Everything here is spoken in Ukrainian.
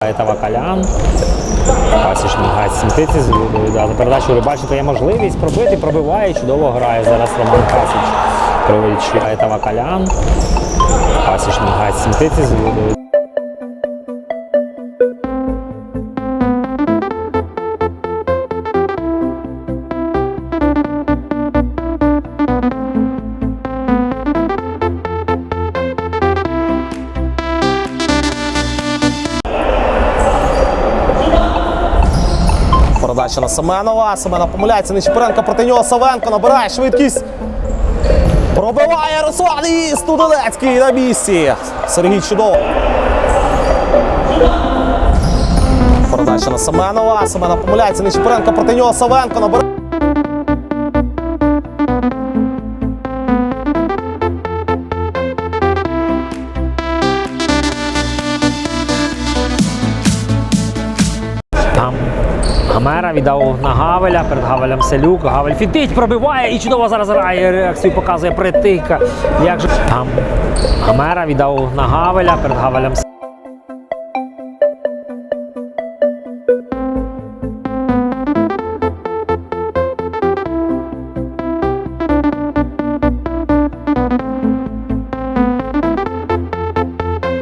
Это Вакалян. Пасічний гайць Смітиці за передачу Рибальченко є можливість пробити, пробиває, чудово грає зараз Роман Касіч. Проводить Это Вакалян. Пасічний гайць Смітиці Передача на Семенова. Семена помиляється. Нечіпоренко проти нього. Савенко набирає швидкість. Пробиває Руслан і Студенецький на місці. Сергій чудово. Передача на Семенова. Семена помиляється. Нечіпоренко проти нього. Савенко набирає. Гамера віддав на Гавеля, перед Гавелем Селюк. Гавель фітить, пробиває і чудово зараз грає. Реакцію показує притика. Як же там Гамера віддав на Гавеля, перед Гавелем Селюк.